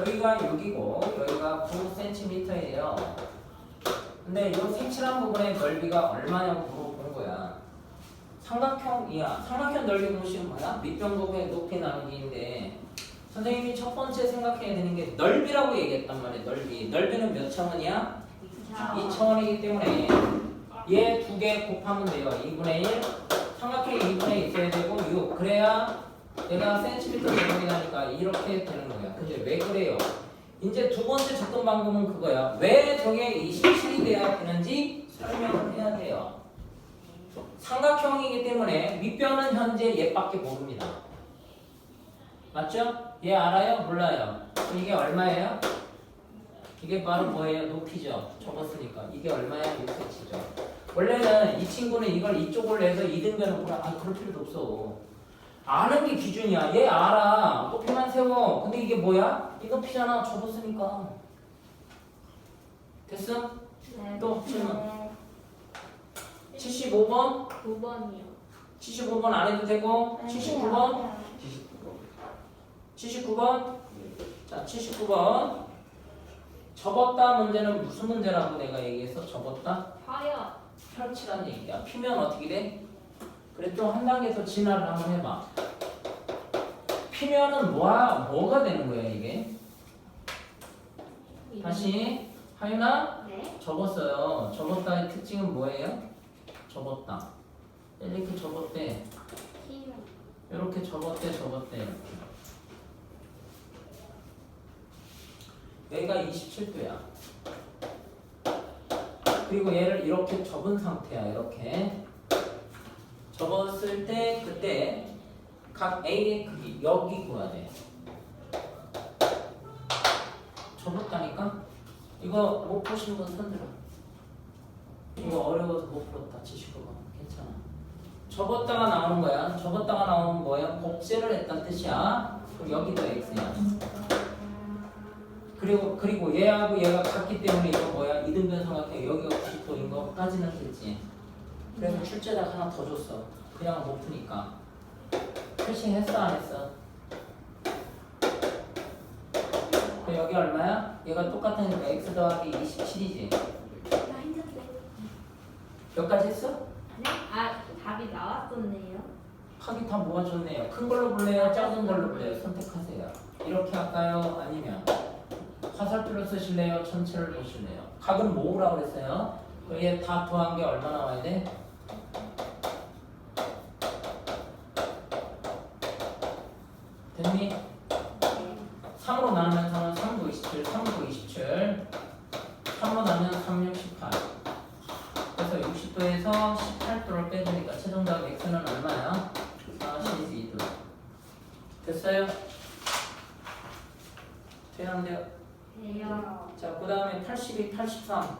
여기가 6이고 여기가 9cm예요. 근데 이 색칠한 부분의 넓이가 얼마냐고 물어보는 거야. 삼각형이야. 삼각형 넓이 공식은 뭐야? 밑변곡의 높이 나누기인데 선생님이 첫 번째 생각해야 되는 게 넓이라고 얘기했단 말이야. 넓이. 넓이는 몇 차원이야? 2차원이기 때문에 얘 두 개 곱하면 돼요. 2분의 1. 삼각형이 2분의 1 있어야 되고 6. 그래야 얘가 센티미터 제곱이 나니까 이렇게 되는 거야. 근데 왜 그래요? 이제 두 번째 접근 방법은 그거야. 왜 저게 27이 돼야 되는지 설명을 해야 돼요. 삼각형이기 때문에 밑변은 현재 얘밖에 모릅니다. 맞죠? 얘 알아요? 몰라요? 이게 얼마예요? 이게 바로 뭐예요? 높이죠. 적었으니까. 이게 얼마야? 6cm죠. 원래는 이 친구는 이걸 이쪽으로 해서 이등변을 보라. 아, 그럴 필요도 없어. 아는 게 기준이야. 얘 알아. 높이만 세워. 근데 이게 뭐야? 이 높이잖아. 적었으니까. 됐어? 또 질문. 75번? 9번이요. 75번 안 해도 되고 79번? 79번? 자, 79번. 접었다 문제는 무슨 문제라고 내가 얘기했어? 접었다? 파요. 펼치란 얘기야. 피면 어떻게 돼? 그래 좀 한 단계 더 진화를 한번 해봐. 피면은 뭐야? 뭐가 되는 거야 이게? 다시 하윤아 네. 접었어요. 접었다의 특징은 뭐예요? 접었다. 이렇게 접었대. 힘. 이렇게 접었대 접었대 이렇게. 여기가 27도야. 그리고 얘를 이렇게 접은 상태야 이렇게. 접었을 때 그때 각 A의 크기 여기 구해야 돼. 접었다니까? 이거 못 푸신 분 손들어. 이거 어려워서 못 풀었다. 79번. 괜찮아. 접었다가 나오는 거야. 접었다가 나오는 뭐야? 곱셈을 했다는 뜻이야. 그럼 여기도 x야. 그리고 그리고 얘하고 얘가 같기 때문에 이거 뭐야? 이등변 삼각형 여기가 90도인 거까지는 됐지. 그래서 출제자가 하나 더 줬어. 그냥 못 푸니까. 표시했어 안 했어? 그 여기 얼마야? 얘가 똑같으니까 x 더하기 27이지. 나 힘든데. 몇 가지 했어? 네? 아, 답이 나왔었네요. 합이 다 모아졌네요. 큰 걸로 볼래요? 작은 걸로 볼래요? 선택하세요. 이렇게 할까요? 아니면 화살표로 쓰실래요? 전체를 보실래요? 각은 모으라고 그랬어요. 얘다 더한 게 얼마 나와야 돼? 됐니? 3으로 나누면 3은 3, 9, 27, 3, 9, 27 3으로 나누면 3, 6, 18 그래서 60도에서 18도를 빼주니까 최종답 x는 얼마야? 42도 됐어요? 되는데요? 돼요. 자, 그 다음에 82, 83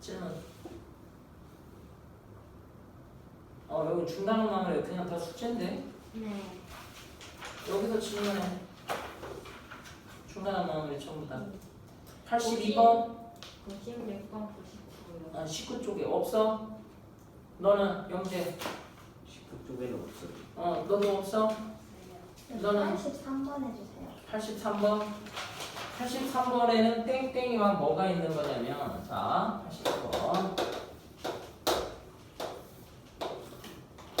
질문 어, 여기 중단은 마무리 그냥 다 숙제인데 네. 여기서 질문해 중단한 마무리 전부 다 82번 96번, 99요. 아, 19쪽에 없어? 너는 영재 19쪽에는 없어요. 어, 너도 없어? 너는 83번 해주세요. 83번 83번에는 땡땡이와 뭐가 있는 거냐면 자 80번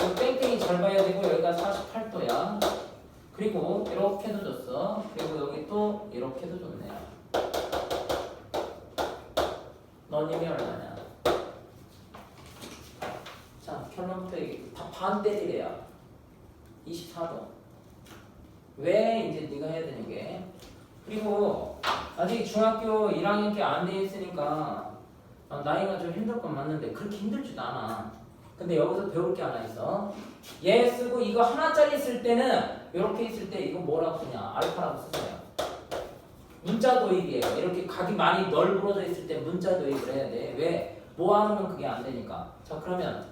이 땡땡이 잘 봐야 되고 여기가 48도야 그리고 이렇게도 줬어. 그리고 여기 또 이렇게도 줬네요 너님이 얼마냐? 자 결론부터 얘기 다 반대리래요. 24도. 왜 이제 네가 해야 되는 게? 그리고 아직 중학교 1학년 때안돼 있으니까 어, 나이가 좀 힘들 건 맞는데 그렇게 힘들지도 않아. 근데 여기서 배울 게 하나 있어. 얘 쓰고 이거 하나짜리 쓸 때는 이렇게 있을 때 이거 뭐라고 쓰냐? 알파라고 쓰세요. 문자 도입이에요. 이렇게 각이 많이 널브러져 있을 때 문자 도입을 해야 돼. 왜? 모아놓으면 그게 안 되니까. 자 그러면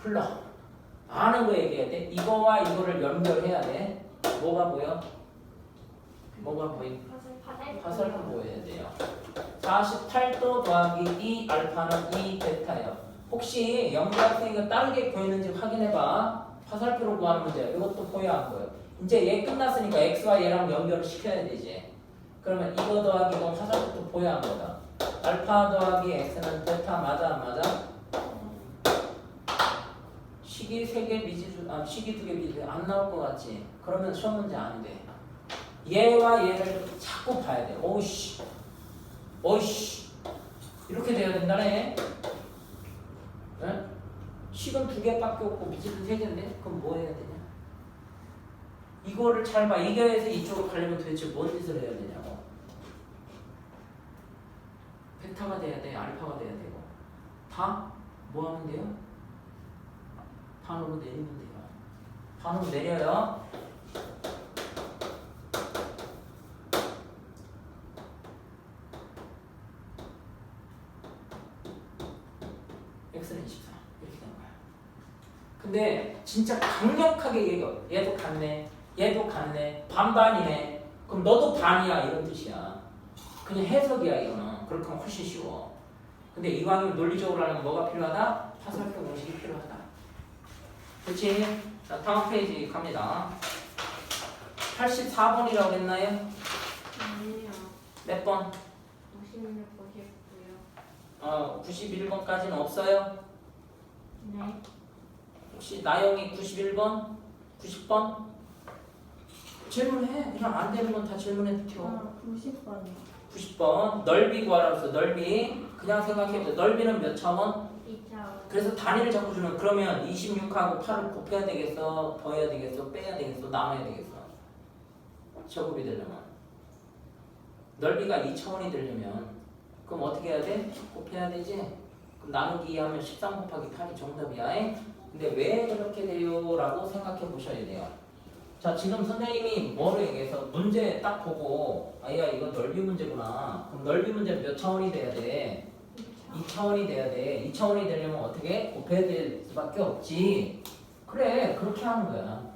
불러. 아는 거 얘기해야 돼. 이거와 이거를 연결해야 돼. 뭐가 보여? 뭐가? 화살, 화살표 보여야 돼요. 48도 더하기 2 알파는 2 베타예요. 혹시 영재 학생이가 다르게 보이는지 확인해봐. 화살표로 구하는 문제. 이것도 안 보여? 이제 얘 끝났으니까 x와 얘랑 연결을 시켜야 되지. 그러면 이거 더하기 이거 화살표도 보여야 한 거다. 알파 더하기 x는 베타 맞아 안 맞아? 식이 세개 미지수 아 식이 두개 미지수 안 나올 것 같지? 그러면 시험 문제 안 돼. 얘와 얘를 자꾸 봐야 돼. 오씨, 오씨 이렇게 돼야 된다네. 응? 식은 두 개밖에 없고 미지수 세 개인데 그럼 뭐 해야 되냐? 이거를 잘 봐. 이겨에서 이쪽으로 가려면 도대체 뭔 짓을 해야 되냐고. 베타가 돼야 돼, 알파가 돼야 되고. 다? 뭐 하면 돼요? 반으로 내리면 돼요. 반으로 내려요. x는 24 이렇게 되는 거야. 근데 진짜 강력하게 얘기해. 얘도 같네. 얘도 같네. 반반이네. 그럼 너도 반이야 이런 뜻이야. 그냥 해석이야 이거는. 그렇게 하면 훨씬 쉬워. 근데 이왕이면 논리적으로 하려면 뭐가 필요하다? 화살표 공식이 필요하다. 그치? 자 다음 페이지 갑니다. 84번이라고 했나요? 아니요. 몇 번? 56, 59요. 어, 91번까지는 없어요? 네. 혹시 나영이 91번? 90번? 질문해. 그냥 안 되는 건 다 질문해도 돼. 아, 90번이요. 90번 넓이 구하라고 써 넓이 그냥 생각해보세요 넓이는 몇 차원? 2차원. 그래서 단위를 자꾸 주면 그러면 26하고 8을 곱해야 되겠어 더해야 되겠어 빼야 되겠어 나눠야 되겠어 제곱이 되려면 넓이가 2차원이 되려면 그럼 어떻게 해야 돼? 곱해야 되지 그럼 나누기 하면 13 곱하기 8이 정답이야 잉? 근데 왜 그렇게 돼요? 라고 생각해 보셔야 돼요. 자 지금 선생님이 뭐를 얘기해서 문제 딱 보고 아 야 이거 넓이 문제구나. 그럼 넓이 문제 몇 차원이 돼야 돼? 2차원이 돼야 돼. 2차원이 되려면 어떻게? 곱해야 될 수밖에 없지. 그래 그렇게 하는 거야.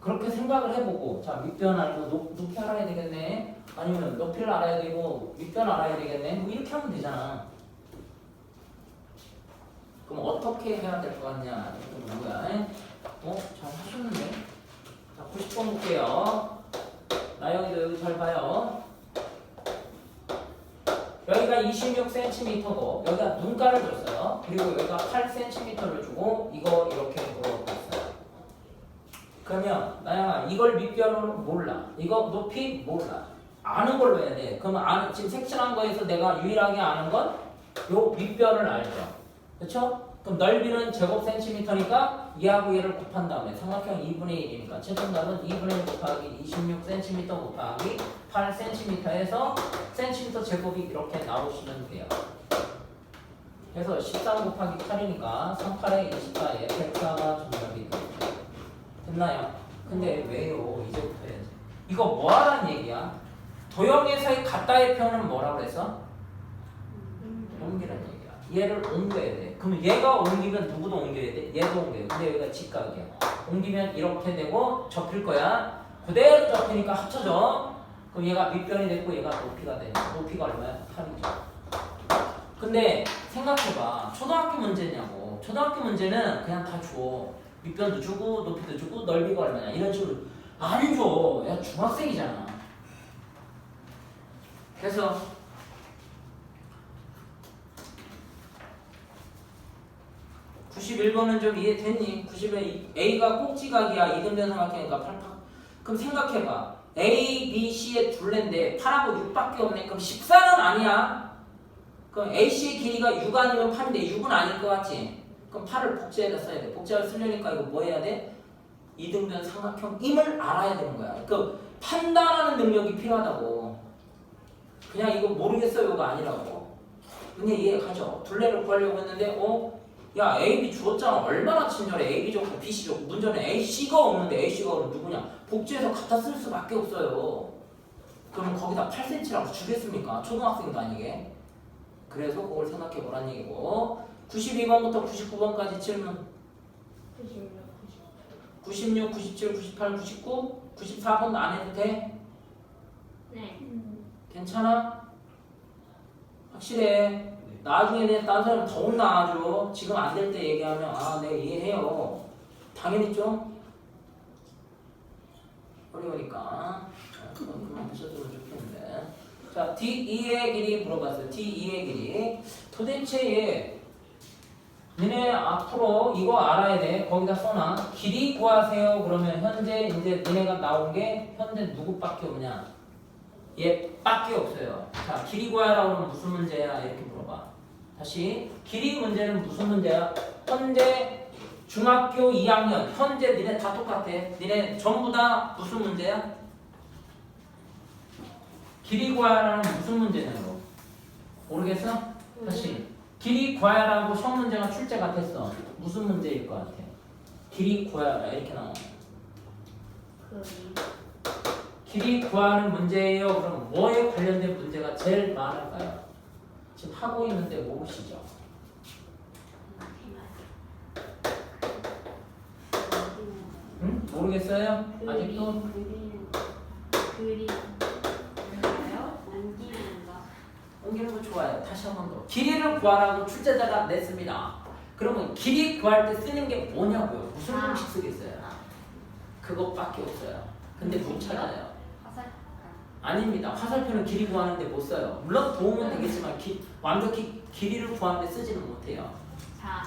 그렇게 생각을 해보고 자 밑변 알고 높, 높이 알아야 되겠네. 아니면 높이를 알아야 되고 밑변 알아야 되겠네. 뭐 이렇게 하면 되잖아 그럼 어떻게 해야 될 것 같냐 이렇게 보는 거야 어? 잘 하셨는데 자 90번 볼게요 나영이도 여기 잘 봐요 여기가 26cm고 여기가 눈가를 줬어요. 그리고 여기가 8cm를 주고 이거 이렇게 물어보고 있어요. 그러면 나영아 이걸 밑변으로 몰라. 이거 높이 몰라. 아는 걸로 해야 돼. 그러면 아는 지금 색칠한 거에서 내가 유일하게 아는 건 요 밑변을 알죠. 그렇죠? 그럼 넓이는 제곱 센티미터니까 얘하고 얘를 곱한 다음에 삼각형 2분의 1이니까 최종답은 2분의 1 곱하기 26cm 곱하기 8cm에서 센티미터 제곱이 이렇게 나오시면 돼요. 그래서 13 곱하기 8이니까 38에 24에 104가 정답이 되죠. 됐나요? 근데 왜요? 이제부터 해야지. 이거 뭐 하라는 얘기야? 도형에서의 같다의 표현은 뭐라고 그랬어? 옮기라는 얘기야. 얘를 옮겨야 돼. 그럼 얘가 옮기면 누구도 옮겨야 돼? 얘도 옮겨야 돼. 근데 여기가 직각이야. 옮기면 이렇게 되고 접힐 거야. 그대로 접히니까 합쳐져. 그럼 얘가 밑변이 됐고 얘가 높이가 되네. 높이가 얼마야? 8이죠. 근데 생각해봐. 초등학교 문제냐고. 초등학교 문제는 그냥 다 줘. 밑변도 주고 높이도 주고 넓이가 얼마냐 이런 식으로 안 줘. 야 중학생이잖아. 그래서 (91번은) 좀 이해됐니? (90에) A가 꼭지각이야. 이등변 삼각형이니까 8 그럼 생각해봐. A, B, C의 둘레인데 8하고 6밖에 없네. 그럼 14는 아니야. 그럼 AC의 길이가 6 아니면 8인데 6은 아닐 것 같지? 그럼 8을 복제해서 써야 돼. 복제를 쓰려니까 이거 뭐 해야 돼? 이등변 삼각형임을 알아야 되는 거야. 그 판단하는 능력이 필요하다고. 그냥 이거 모르겠어요가 아니라고. 그냥 이해 가죠? 둘레를 구하려고 했는데 어? 야 AB 주었잖아. 얼마나 친절해. AB 좋고 BC 좋고. 문제는 AC가 없는데 AC가 그럼 누구냐? 복제해서 갖다 쓸 수밖에 없어요. 그러면 거기다 8cm라고 주겠습니까? 초등학생도 아니게. 그래서 그걸 생각해 보란 얘기고. 92번부터 99번까지 질문 96, 96, 97, 98, 99, 94번도 안 해도 돼? 네. 괜찮아? 확실해 나중에 내 다른 사람 더 혼나죠 지금 안 될 때 얘기하면 아네 이해해요. 당연히 좀 어려우니까. 그만 하셔도 좋겠는데. 자 D2의 길이 물어봤어요. D2의 길이. 도대체 얘 니네 앞으로 이거 알아야 돼. 거기다 써놔. 길이 구하세요. 그러면 현재 이제 니네가 나온 게 현재 누구밖에 없냐? 얘밖에 없어요. 자 길이 구하라고 하면 무슨 문제야? 이렇게 물어봐 다시 길이 문제는 무슨 문제야? 현재 중학교 2학년 현재 니네 다 똑같아. 니네 전부 다 무슨 문제야? 길이 구하라는 무슨 문제냐고. 모르겠어? 다시. 길이 구하라고 시험 문제가 출제 같았어. 무슨 문제일 것 같아? 길이 구하라 이렇게 나와. 길이 구하는 문제예요? 그럼 뭐에 관련된 문제가 제일 많을까요? 지금 하고 있는데 모르시죠? 응? 모르겠어요? 아직도? 그리 뭔가요? 옮기는 거 좋아요. 다시 한 번 더. 길이를 구하라고 출제자가 냈습니다. 그러면 길이 구할 때 쓰는 게 뭐냐고요? 무슨 아. 공식 쓰겠어요? 그것밖에 없어요. 근데 못 찾아요. 아닙니다. 화살표는 길이 구하는데 못 써요. 물론 도움은 되겠지만 기- 완벽히 길이를 구하는데 쓰지는 못해요. 자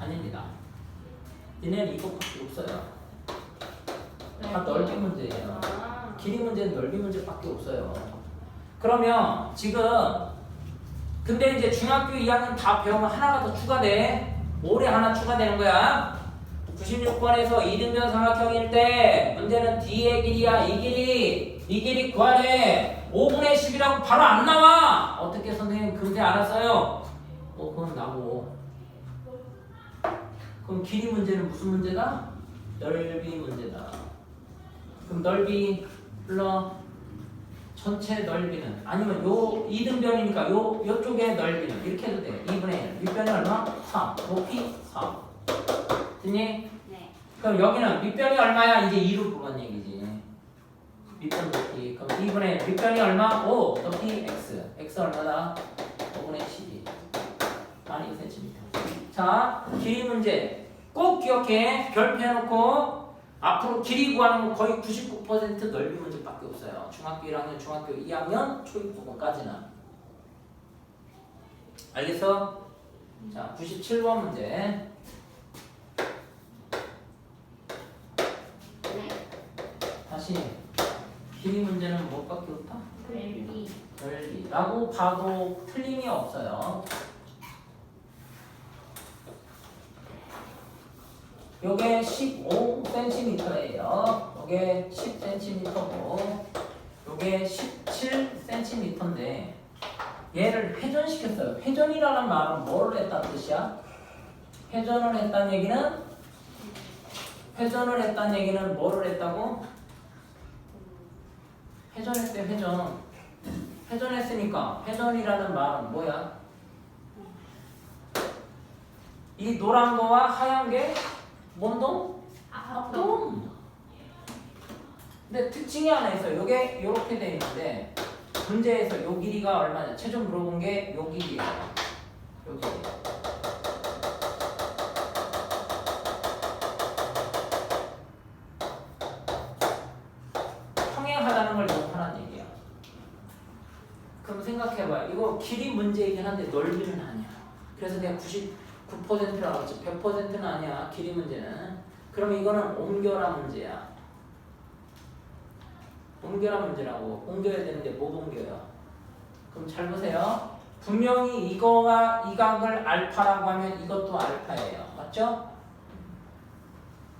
아닙니다. 얘네는 이것밖에 없어요. 네. 다 넓이 문제예요. 아, 길이 문제는 넓이 문제밖에 없어요. 그러면 지금 근데 이제 중학교 2학년 다 배우면 하나가 더 추가돼. 올해 하나 추가되는 거야. 96번에서 이등변 삼각형일 때 문제는 D의 길이야. 이 길이. 이 길이 구하래. 5분의 10이라고 바로 안 나와. 어떻게 선생님 금세 알았어요? 어, 그건 나고. 그럼 길이 문제는 무슨 문제다? 넓이 문제다. 그럼 넓이 불러 전체 넓이는 아니면 요 이등변이니까 요 요쪽의 넓이는 이렇게 해도 돼. 2분의 1. 밑변이 얼마? 3. 높이 3. 됐니? 네. 그럼 여기는 밑변이 얼마야? 이제 2로 보란 얘기지. 밑변 높이. 그럼 2분의 1. 밑변이 얼마? 5. 높이 x. x 얼마다? 5분의 12. 12cm. 자, 길이 문제. 꼭 기억해. 별표해놓고 앞으로 길이 구하는 거 거의 99% 넓이 문제밖에 없어요. 중학교 1학년, 중학교 2학년, 초입 부분까지는. 알겠어? 자, 97번 문제. 네. 다시 길이 문제는 뭐밖에 없다? 그리 넓이라고 봐도 틀림이 없어요. 요게 15cm예요. 요게 10cm고 요게 17cm인데 얘를 회전시켰어요. 회전이라는 말은 뭘 했다는 뜻이야? 회전을 했다는 얘기는 회전을 했다는 얘기는 뭐를 했다고? 회전했대 회전. 회전했으니까 회전이라는 말은 뭐야? 이 노란 거와 하얀 게 뭔동? 합동. 근데 특징이 하나 있어요. 이게 이렇게 돼 있는데 문제에서 요 길이가 얼마냐? 최종 물어본 게 요 길이에요. 요 길이. 평행하다는 걸 못하라는 얘기야. 그럼 생각해봐요. 이거 길이 문제이긴 한데 넓이는 아니야. 그래서 내가 99%라고 했지. 100%는 아니야. 길이 문제는. 그럼 이거는 옮겨라 문제야. 옮겨라 문제라고. 옮겨야 되는데 못 옮겨요. 그럼 잘 보세요. 분명히 이거와 이 각을 알파라고 하면 이것도 알파예요. 맞죠?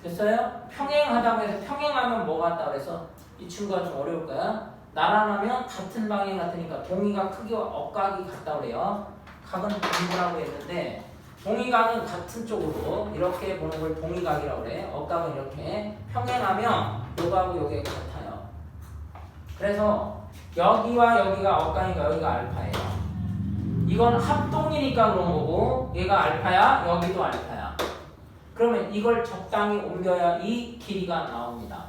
됐어요? 평행하다고 해서 평행하면 뭐가 같다 그래서 이 친구가 좀 어려울 거야. 나란하면 같은 방향 같으니까 동의가 크기와 억각이 같다 그래요. 각은 동의라고 했는데 동의각은 같은 쪽으로 이렇게 보는 걸 동의각이라고 그래. 억각은 이렇게 평행하면 요거하고 요게 같아요. 그래서 여기와 여기가 억각이니까 여기가 알파예요. 이건 합동이니까 그런 거고 얘가 알파야 여기도 알파야. 그러면 이걸 적당히 옮겨야 이 길이가 나옵니다.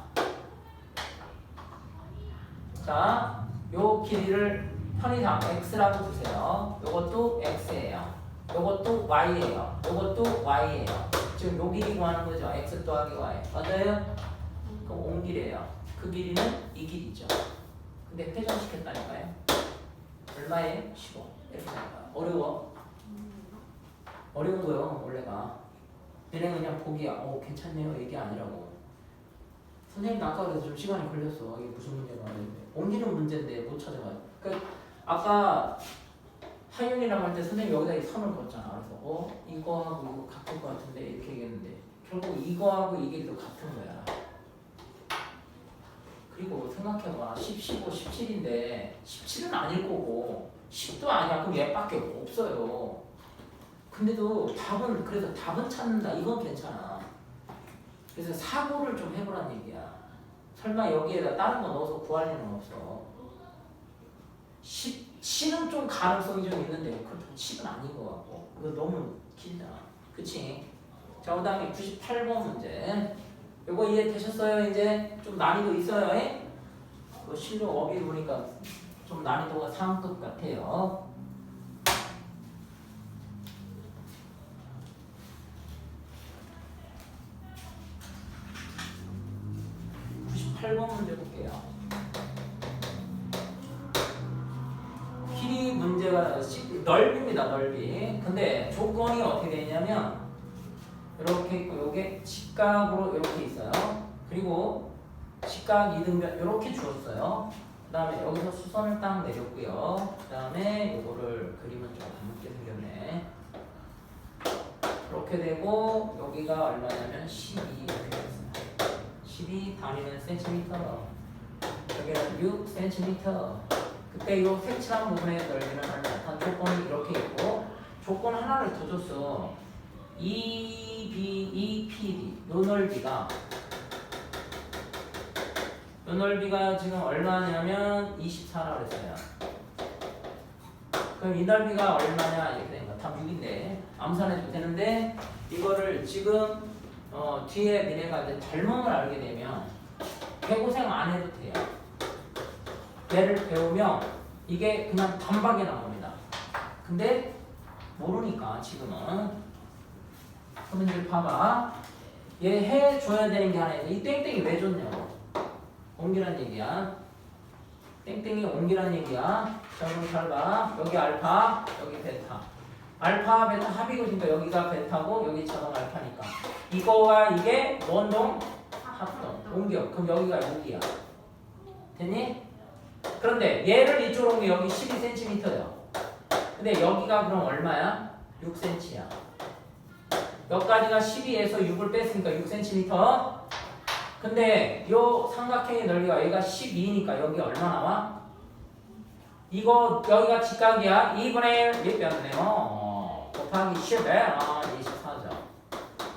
자, 요 길이를 편의상 x라고 두세요. 요것도 x예요. 요것도 y예요. 요것도 y예요. 지금 요 길이 구하는 거죠. x 더하기 y. 맞아요? 그 옮기래요. 그 길이는 이 길이죠. 근데 회전시켰다니까요. 얼마에? 15. 이렇게 나와요. 어려워. 어려운 거요, 원래가. 얘는 그냥 보기야. 어, 괜찮네요. 얘기 아니라고. 선생님 아까 그래서 좀 시간이 걸렸어. 이게 무슨 문제가 있는데. 옮기는 문제인데 못 찾아가요. 그러니까 아까 하윤이랑 할 때 선생님 여기다 이 선을 그었잖아. 그래서 어 이거하고 이거 같을 것 같은데 이렇게 얘기했는데 결국 이거하고 이게 또 같은 거야. 그리고 생각해봐 10, 15, 17인데 17은 아닐 거고 10도 아니야 그럼 얘밖에 없어요 근데도 답은 그래서 답은 찾는다 이건 괜찮아 그래서 사고를 좀 해보란 얘기야 설마 여기에다 다른 거 넣어서 구할 일은 없어 10, 7은 좀 가능성이 좀 있는데 그것도 10은 아닌 것 같고 이거 너무 길잖아 그치? 자, 그 다음에 98번 문제. 요거 이해되셨어요? 이제 좀 난이도 있어요? 에? 그 실력 어비 보니까 좀 난이도가 상급 같아요. 직각으로 이렇게 있어요. 그리고 직각 이등변 이렇게 주었어요. 그 다음에 여기서 수선을 딱 내렸고요. 그 다음에 요거를 그림은 좀 못게 생겼네. 이렇게 되고 여기가 얼마냐면 12 이렇게 됐어요. 12 단위는 센티미터. 여기는 6 센티미터. 그때 요 색칠한 부분의 넓이는 얼마? 조건이 이렇게 있고 조건 하나를 더 줬어. EB, EPD 요 넓이가 요 넓이가 지금 얼마냐면 24라고 그랬어요. 그럼 이 넓이가 얼마냐 이렇게 되는 거다 6인데 암산해도 되는데 이거를 지금 어, 뒤에 미래가 이제 닮음을 알게 되면 개고생 안 해도 돼요. 얘를 배우면 이게 그냥 단박에 나옵니다. 근데 모르니까 지금은 선생님들 봐봐. 얘 해줘야 되는 게 하나 있는데 이 땡땡이 왜 줬냐고. 옮기란 얘기야. 땡땡이 옮기란 얘기야. 자 그럼 잘 봐. 여기 알파, 여기 베타. 알파, 베타 합이거니까 여기가 베타고 여기 자동 알파니까. 이거와 이게 원동 합동. 옮겨. 그럼 여기가 6이야. 됐니? 그런데 얘를 이쪽으로 옮겨 여기 12cm야. 근데 여기가 그럼 얼마야? 6cm야. 여기까지가 12에서 6을 뺐으니까 6cm. 근데 요 삼각형의 넓이가 얘가 12니까 여기 얼마 나와? 이거 여기가 직각이야. 2분의 1몇 변네요. 어, 곱하기 10에 아, 24죠.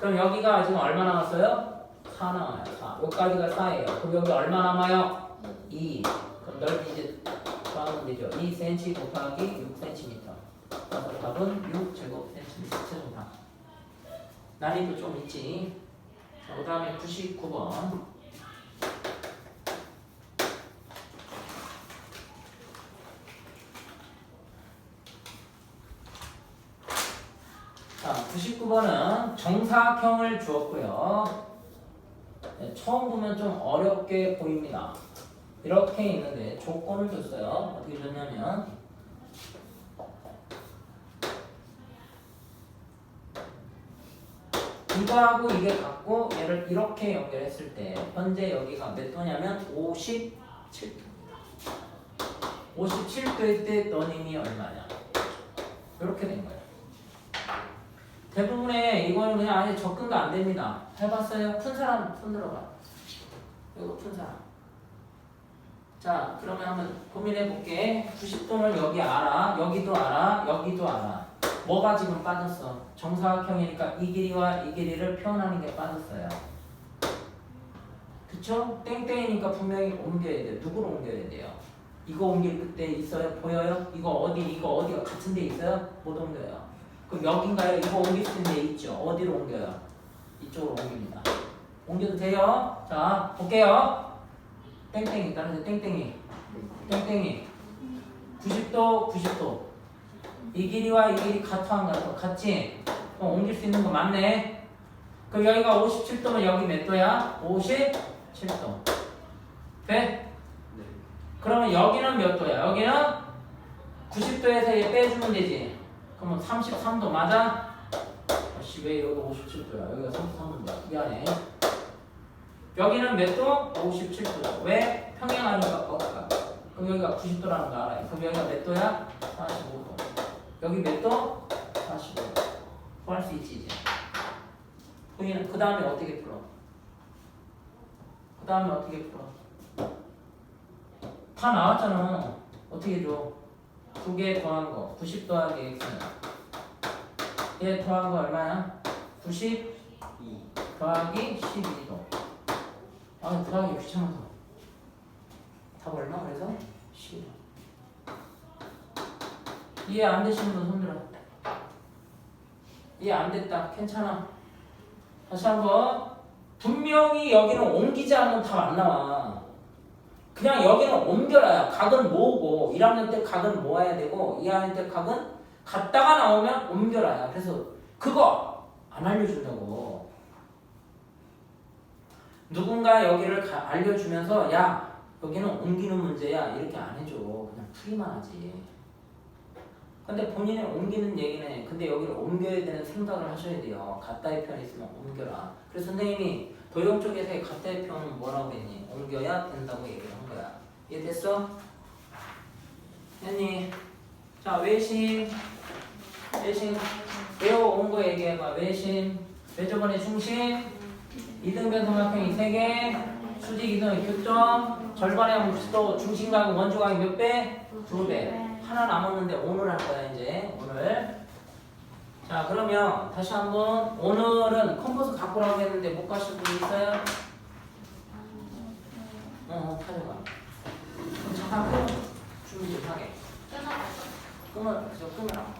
그럼 여기가 지금 얼마 남았어요? 4 나와요. 4. 여기까지가 4예요. 그럼 여기 얼마 남아요? 2. 그럼 넓이 이제 구하면 되죠. 2cm 곱하기 6cm. 그래서 답은 6 제곱cm 최종 답. 난이도 좀 있지. 자, 그 다음에 99번. 자, 99번은 정사각형을 주었고요. 네, 처음 보면 좀 어렵게 보입니다. 이렇게 있는데 조건을 줬어요. 어떻게 줬냐면 이거하고 이게 같고 얘를 이렇게 연결했을 때 현재 여기가 몇 도냐면 57도입니다. 57도일 때 너님이 얼마냐? 이렇게 된 거예요. 대부분의 이거는 그냥 아예 접근도 안 됩니다. 해봤어요? 푼 사람 손 들어봐. 이거 푼 사람. 자, 그러면 한번 고민해 볼게. 90도는 여기 알아, 여기도 알아, 여기도 알아. 뭐가 지금 빠졌어? 정사각형이니까 이 길이와 이 길이를 표현하는 게 빠졌어요. 그쵸? 땡땡이니까 분명히 옮겨야 돼요. 누구를 옮겨야 돼요? 이거 옮길 그때 있어요? 보여요? 이거 어디, 이거 어디가 같은 데 있어요? 못 옮겨요. 그럼 여긴가요? 이거 옮길 수 있는 데 있죠? 어디로 옮겨요? 이쪽으로 옮깁니다. 옮겨도 돼요? 자, 볼게요. 땡땡이, 데 땡땡이. 땡땡이. 90도, 90도. 이 길이와 이 길이 같아 안 같아? 같지? 그럼 옮길 수 있는 거 맞네. 그럼 여기가 57도면 여기 몇 도야? 57도. 7도. 돼? 네. 그러면 여기는 몇 도야? 여기는 90도에서 얘 빼주면 되지. 그러면 33도 맞아? 아씨 왜 여기 57도야? 여기가 33도야. 미안해. 여기는 몇 도? 57도. 왜? 평행하니까 꺾어. 그럼 여기가 90도라는 거 알아요. 그럼 여기가 몇 도야? 45도. 여기 몇 도? 45도. 구할 수 있지 이제. 보이는 그 다음에 어떻게 풀어? 그 다음에 어떻게 풀어? 다 나왔잖아. 어떻게 줘? 두 개 더한 거. 90 더하기 x는. 얘 더한 거 얼마야? 90 2. 더하기 12도. 아, 더하기 귀찮아서. 답 얼마? 그래서 12도. 이해 안 되시는 분 손들어. 이해 안 됐다. 괜찮아. 다시 한번. 분명히 여기는 옮기지 않으면 답 안 나와. 그냥 여기는 옮겨라야. 각은 모으고 1학년 때 각은 모아야 되고 2학년 때 각은 갔다가 나오면 옮겨라야. 그래서 그거 안 알려준다고. 누군가 여기를 가- 알려주면서 야 여기는 옮기는 문제야 이렇게 안 해줘. 그냥 풀이만 하지. 근데 본인은 옮기는 얘기네. 근데 여기를 옮겨야 되는 생각을 하셔야 돼요. 갔다의 편이 있으면 옮겨라. 그래서 선생님이 도형 쪽에서의 갔다의 편은 뭐라고 그랬니? 옮겨야 된다고 얘기를 한 거야. 이해됐어? 했니? 자 외심 외심 외워온 거 얘기해봐. 외심 외저번의 중심 이등변 삼각형이 3개 수직 이등의 교점 절반의 몫도 중심각 원주각이 몇 배? 두 배. 하나 남았는데 오늘 할 거야 이제 오늘. 자 그러면 다시 한번 오늘은 컴포스 갖고 라고 했는데 못 가실 분 있어요? 어, 어 가져가. 그럼 잠깐 끊어. 준비 좀 하게. 끊어갈 끊어, 그저 끊으라.